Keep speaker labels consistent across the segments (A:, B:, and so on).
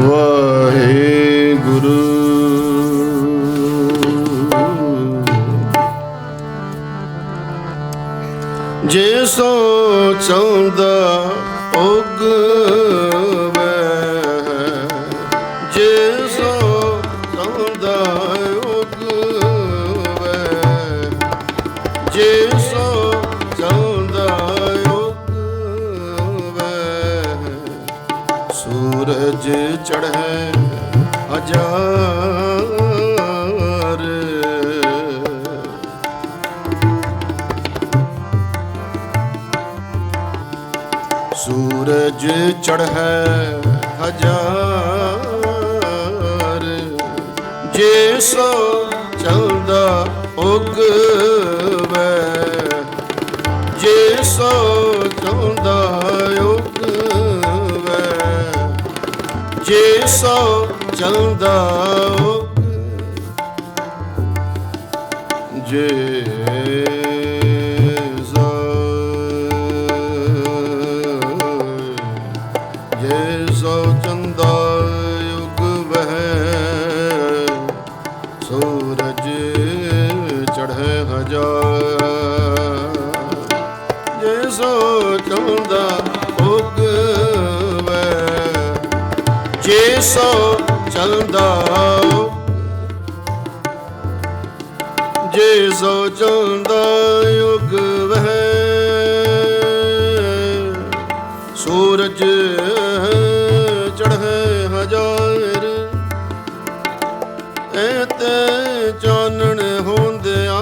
A: ਵਾਹਿਗੁਰੂ। ਜੇ ਸੋ ਚਾਹੁੰਦਾ ਉਗਵੇ ਸੂਰਜ ਚੜ੍ਹੈ ਹਜ਼ਾਰ। ਸੂਰਜ ਚੜ੍ਹੈ ਹਜ਼ਾਰ। ਜੇ ਸੋ ਚਲਦਾ ਉਗਵੇ ਜੇ ਸੋ ਚਲਦਾ ਜੇ ਸੋ ਚਲਦਾ ਜੇ ਜੇ ਸੋ ਚੰਦਾ ਯੁਗ ਵਹਿ ਸੂਰਜ ਚੜ੍ਹੇ ਹਜ਼ਾਰ। ਸੋ ਚਲਦਾ ਜੇ ਸੋ ਚਲਦਾ ਯੁਗ ਵਹਿ ਸੂਰਜ ਚੜ੍ਹੇ ਹਜ਼ਾਰ ਐਤੇ ਚਾਨਣ ਹੁੰਦਿਆਂ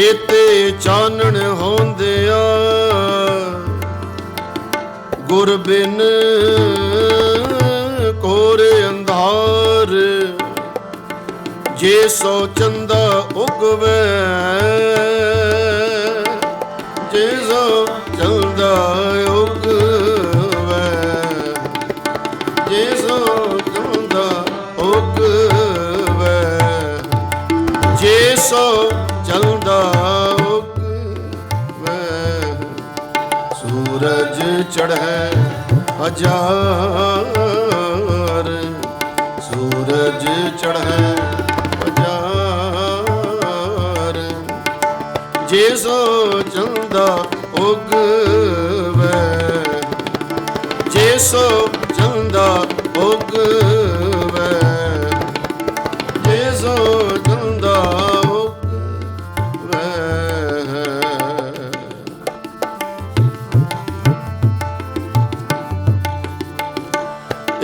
A: ਇਤੇ ਚਾਨਣ ਹੁੰਦਿਆਂ ਗੁਰ ਬਿਨ ਕੋਰੇ ਅੰਧਾਰ। ਜੇ ਸੋ ਚੰਦਾ ਉਗਵੇ, ਜੇ ਸੋ ਚੰਦਾ ਉਗਵੇ, ਜੇ ਸੋ ਚੰਦਾ ਉਗਵੇ, ਜੇ ਸੋ ਚੰਦਾ ਉਗਵੇ। ਸੂਰਜ ਚੜ੍ਹੈ ਹਜ਼ਾਰ ਸੂਰਜ ਚੜ੍ਹੈ ਹਜ਼ਾਰ। ਜੇ ਸੋ ਚੰਦਾ ਉਗਵੇ ਜੇ ਸੋ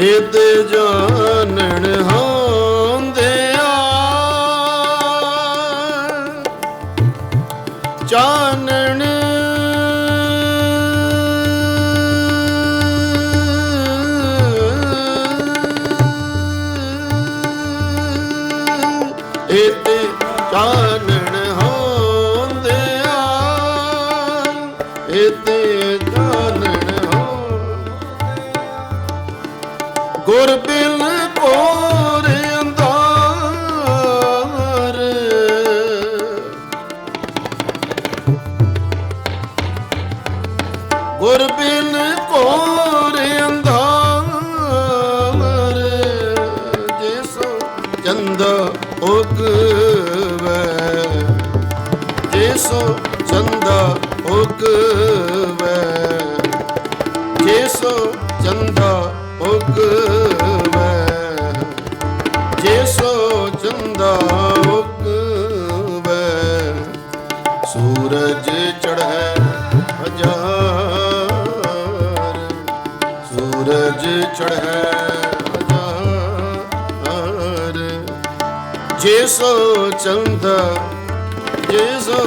A: ਇਤ ਜਾਣਨ ਹੁੰਦਿਆ ਚਾਨਣ ਇਤ ਚਾਨਣ ਹੁੰਦਿਆ ਇਤ ਗੁਰ ਬਿਨ ਕੋਰ ਅੰਧਾਰ। ਗੁਰ ਬਿਨ ਕੋਰ ਅੰਧਾਰ। ਜਿਸੋ ਚੰਦ ਉਗਵੇ ਜਿਸੋ ਚੰਦ ਉਗਵੇ ਜਿਸੋ ਚੰਦਾ ਉਗਵੇ। ਸੂਰਜ ਚੜ੍ਹੈ ਹਜ਼ਾਰ। ਸੂਰਜ ਚੜ੍ਹੈ ਹਜ਼ਾਰ। ਜਿਸੋ ਚੰਦਾ ਜਿਸੋ